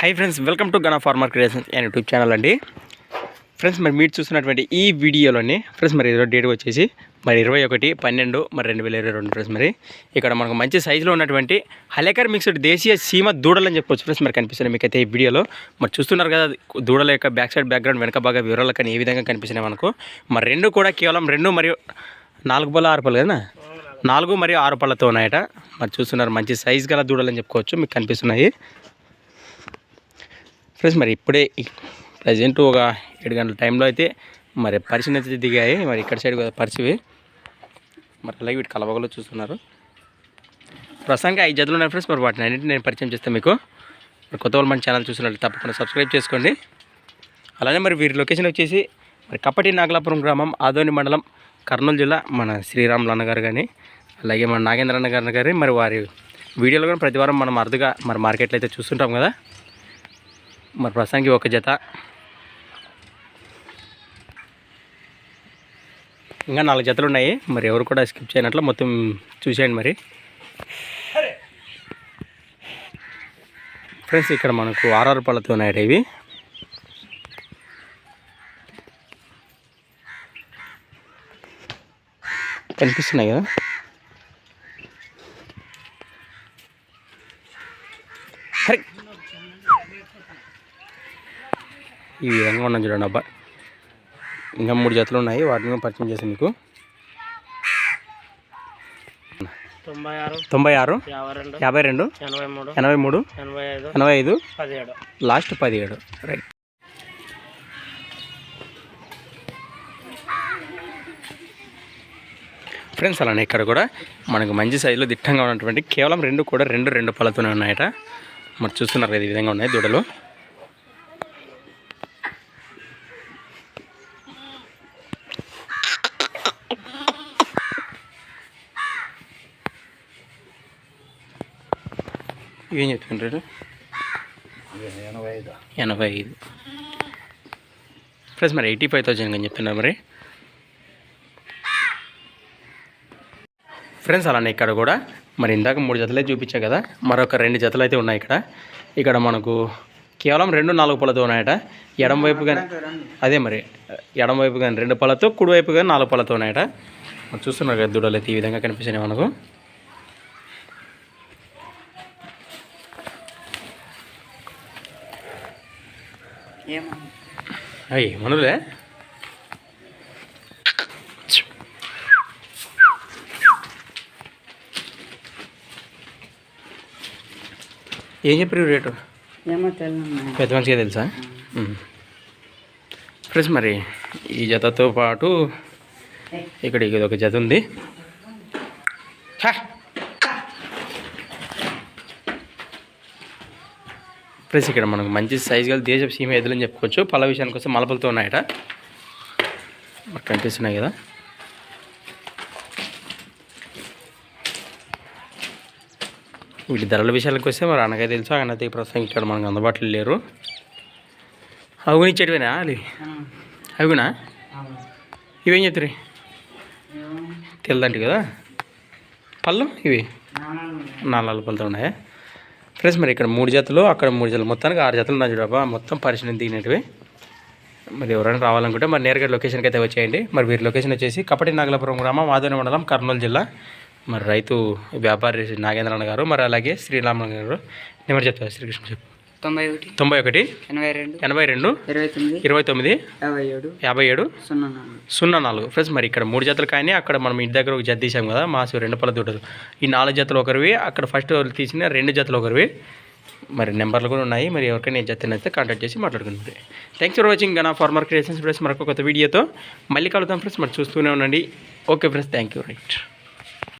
Hi friends welcome to Gana farmer creations and YouTube channel అండి. Friends మరి మీరు చూస్తున్నటువంటి ఈ వీడియోలోని ఫ్రెండ్స్ మరి ఈరోజు డేట్ వచ్చేసి మరి ఇరవై ఒకటి పన్నెండు మరి రెండు వేల ఇరవై రెండు ఫ్రెండ్స్ మరి. ఇక్కడ మనకు మంచి సైజులో ఉన్నటువంటి హలేకర్ మిక్స్డ్ దేశీయ సీమ దూడలని చెప్పొచ్చు ఫ్రెండ్స్ మరి కనిపిస్తున్నాయి మీకు అయితే ఈ వీడియోలో. మరి చూస్తున్నారు కదా దూడల యొక్క బ్యాక్ సైడ్ బ్యాక్గ్రౌండ్ వెనక బాగా వివరాలు కానీ ఏ విధంగా కనిపిస్తున్నాయి మనకు. మరి రెండు కూడా కేవలం రెండు మరియు నాలుగు పళ్ళు ఆరు పళ్ళు కదా నాలుగు మరియు ఆరు పళ్ళతో ఉన్నాయట. మరి చూస్తున్నారు మంచి సైజ్ గల దూడలని చెప్పుకోవచ్చు మీకు కనిపిస్తున్నాయి. ఫ్రెండ్స్ మరి ఇప్పుడే ప్రజెంట్ ఒక ఏడు గంటల టైంలో అయితే మరి పరిచయం అయితే దిగాయి. మరి ఇక్కడ సైడ్ కదా పరిచివి మరి అలాగే వీటి కలవగలు చూస్తున్నారు. ప్రస్తుతానికి ఐదు జతలు ఉన్నాయి ఫ్రెండ్స్ మరి వాటిని అన్నింటిని నేను పరిచయం చేస్తాను మీకు. మరి కొత్త వాళ్ళు మన ఛానల్ చూసినట్టు తప్పకుండా సబ్స్క్రైబ్ చేసుకోండి. అలానే మరి వీరి లొకేషన్ వచ్చేసి మరి కప్పటి నాగలాపురం గ్రామం ఆదోని మండలం కర్నూలు జిల్లా మన శ్రీరాములు అన్నగారు కానీ అలాగే మన నాగేంద్ర అన్న గారు కానీ మరి వారి వీడియోలో కూడా ప్రతి వారం మనం అరుదుగా మరి మార్కెట్లో అయితే చూస్తుంటాం కదా. మరి ప్రస్తుతానికి ఒక జత. ఇంకా నాలుగు జతలు ఉన్నాయి. మరి ఎవరు కూడా స్కిప్ చేయనట్లు మొత్తం చూసేయండి మరి. ఫ్రెండ్స్ ఇక్కడ మనకు ఆర్ఆర్ పళ్ళతో ఉన్నాయి ఇవి కనిపిస్తున్నాయి కదా? ఈ విధంగా ఉన్నాం చూడండి అబ్బా. ఇంకా మూడు జతలు ఉన్నాయి వాటిని పరిచయం చేసాను మీకు. తొంభై ఆరు యాభై రెండు ఎనభై మూడు ఎనభై ఐదు లాస్ట్ పదిహేడు. రైట్ ఫ్రెండ్స్ అలానే ఇక్కడ కూడా మనకు మంచి సైజులో దిట్టంగా ఉన్నటువంటి కేవలం రెండు కూడా రెండు రెండు పళ్ళతోనే ఉన్నాయట. మరి చూస్తున్నారు కదా ఈ విధంగా ఉన్నాయి దూడలు. ఏం చెప్తుంటారు ఎనభై ఐదు. ఎనభై ఐదు. ప్లస్ మరి ఎయిటీ ఫైవ్ థౌజండ్ అని చెప్తున్నారు మరి. ఫ్రెండ్స్ అలానే ఇక్కడ కూడా మరి ఇందాక మూడు జతలే చూపించా కదా మరొక రెండు జతలు అయితే ఉన్నాయి ఇక్కడ. ఇక్కడ మనకు కేవలం రెండు నాలుగు పళ్ళతో ఉన్నాయట. ఎడం వైపు కానీ అదే మరి ఎడం వైపు కానీ రెండు పళ్ళతో కుడి వైపు కానీ నాలుగు పళ్ళతో ఉన్నాయట. మరి చూస్తున్నారు కదా దూడలు అయితే ఈ విధంగా కనిపిస్తున్నాయి మనకు. అయ్యి మనలే. ఏం చెప్పారు రేటు? పెద్ద మంచిగా తెలుసా? ఫ్రెండ్స్ మరి ఈ జతతో పాటు ఇక్కడ ఇది ఒక జత ఉంది. ఫ్రెండ్స్ ఇక్కడ మనకు మంచి సైజ్ గల దేశపు సీమ ఎద్దులు అని చెప్పుకోవచ్చు. పళ్ళ విషయానికి వస్తే మలపలతో ఉన్నాయట. కనిపిస్తున్నాయి కదా. వీటి ధరల విషయాలకు వస్తే మరి అనగా తెలుసు. ఆయన అయితే ప్రస్తుతం ఇక్కడ మనకు అందుబాటులో లేరు. అవుగుని ఇచ్చేటివేనా అది? అవునా? ఇవేం చెప్తారు తెల్లదంటి కదా. పళ్ళు ఇవి? నాలుగు పళ్ళతో ఉన్నాయా? ఫ్రెండ్స్ మరి ఇక్కడ మూడు జతలు అక్కడ మూడు జతలు. మొత్తానికి ఆరు జతలు ఉన్నాయి చూడబా మొత్తం పరిశీలన దిగినవి మరి ఎవరైనా రావాలనుకుంటే మరి నేరుగా లొకేషన్కి అయితే వచ్చేయండి. మరి వీరి లొకేషన్ వచ్చేసి కపటి నాగలాపురం గ్రామం వాదన మండలం కర్నూలు జిల్లా. మరి రైతు వ్యాపారి నాగేంద్రన్న గారు మరి అలాగే శ్రీరామన్ గారు. నెంబర్ చెప్తారు శ్రీకృష్ణ చెప్పు. తొంభై ఒకటి తొంభై ఒకటి ఎనభై రెండు ఎనభై రెండు ఇరవై తొమ్మిది ఇరవై తొమ్మిది యాభై ఏడు యాభై ఏడు సున్నా నాలుగు. సున్నా నాలుగు. ఫ్రెండ్స్ మరి ఇక్కడ మూడు జతలు కానీ అక్కడ మనం ఇంటి దగ్గర ఒక జత తీసాం కదా మాసు రెండు పళ్ళ దూడలు ఈ నాలుగు జతలు ఒకరివి అక్కడ ఫస్ట్ తీసిన రెండు జతలు ఒకరివి. మరి నెంబర్లు కూడా ఉన్నాయి మరి ఎవరికైనా ఏ జత అయితే కాంటాక్ట్ చేసి మాట్లాడుకుంటుంది thanks for watching Gana farmer creations friends మరొక కొత్త వీడియోతో మళ్ళీ కలుద్దాం ఫ్రెండ్స్ మరి చూస్తూనే ఉండండి. Okay friends thank you right